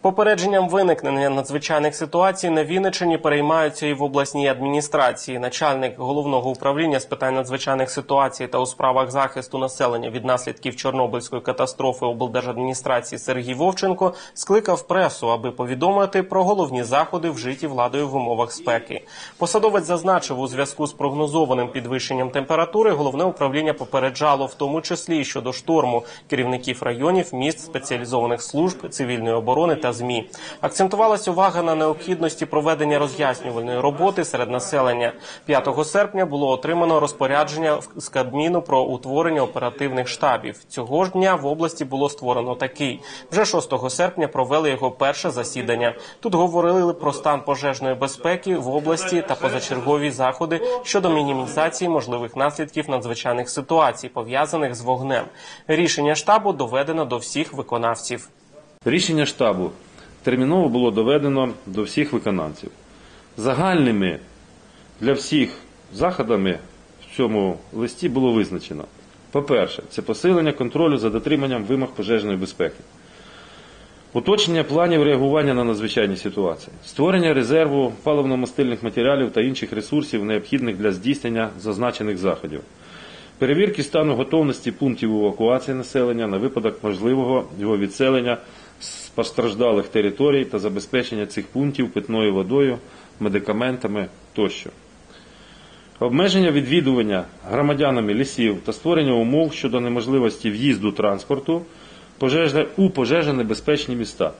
Попередженням виникнення надзвичайних ситуацій на Вінниччині переймаються і в обласній адміністрації. Начальник головного управління з питань надзвичайних ситуацій та у справах захисту населення від наслідків Чорнобильської катастрофи облдержадміністрації Сергій Вовченко скликав пресу, аби повідомити про головні заходи, вжиті владою в умовах спеки. Посадовець зазначив, у зв'язку з прогнозованим підвищенням температури головне управління попереджало, в тому числі щодо шторму керівників районів, міст, спеціалізованих служб, цивільної оборони та ЗМІ. Акцентувалась увага на необхідності проведення роз'яснювальної роботи серед населення. 5 серпня було отримано розпорядження з Кабміну про утворення оперативних штабів. Цього ж дня в області було створено такий. Вже 6 серпня провели його перше засідання. Тут говорили про стан пожежної безпеки в області та позачергові заходи щодо мінімізації можливих наслідків надзвичайних ситуацій, пов'язаних з вогнем. Рішення штабу доведено до всіх виконавців. Рішення штабу терміново було доведено до всіх виконавців. Загальними для всіх заходами в цьому листі було визначено. По-перше, це посилення контролю за дотриманням вимог пожежної безпеки, уточнення планів реагування на надзвичайні ситуації, створення резерву паливно-мастильних матеріалів та інших ресурсів, необхідних для здійснення зазначених заходів. Перевірки стану готовності пунктів евакуації населення на випадок можливого його відселення з постраждалих територій та забезпечення цих пунктів питною водою, медикаментами тощо. Обмеження відвідування громадянами лісів та створення умов щодо неможливості в'їзду транспорту у пожежонебезпечні міста.